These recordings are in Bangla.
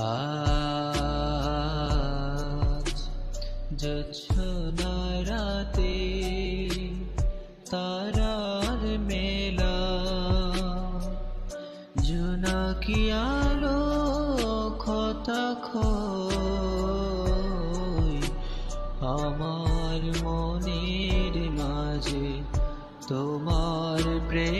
আজ তারার মেলা। আমার মনের মাঝে তোমার প্রেমের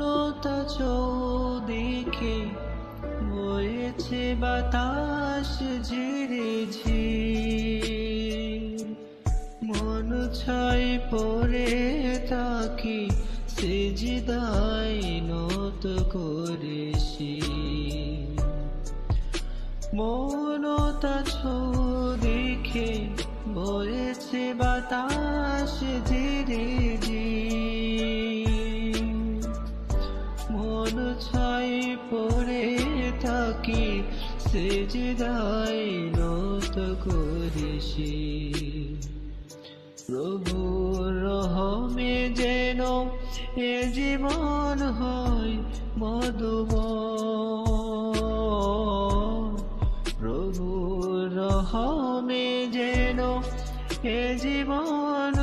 মনতা চৌদিকে বয়েছে বাতাস ঝিরে মন ছাই পড়ে তাকি সেজদাই নত করেছি। মনতা দেখে বয়েছে বাতাস ধীরে থাকি সেজদাই নত করেছি প্রভু রহমে যেন এ জীবন হয় মধুময়। প্রভু রহমে যেন এ জীবন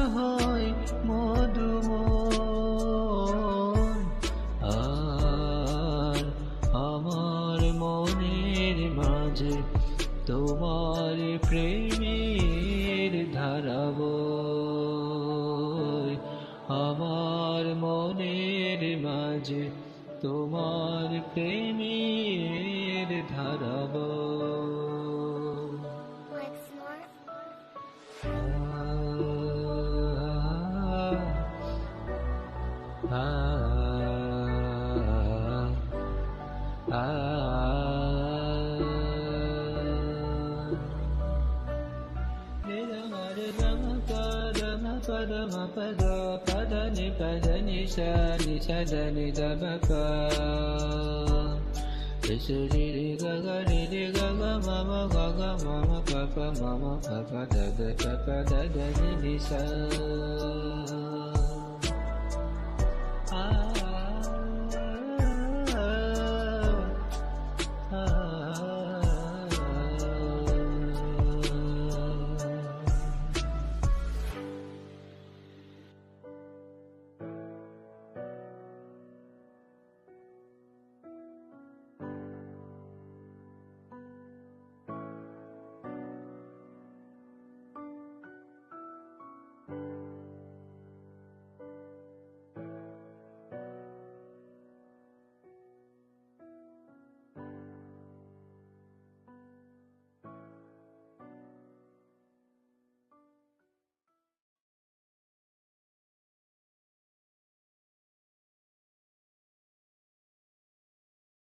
মাঝে তোমার প্রেমের ধারাব। Like पद म पद पदनि पदनि सि सदनि दप तिशुरि गग मम गग मम पप मम पप दद पदनि नि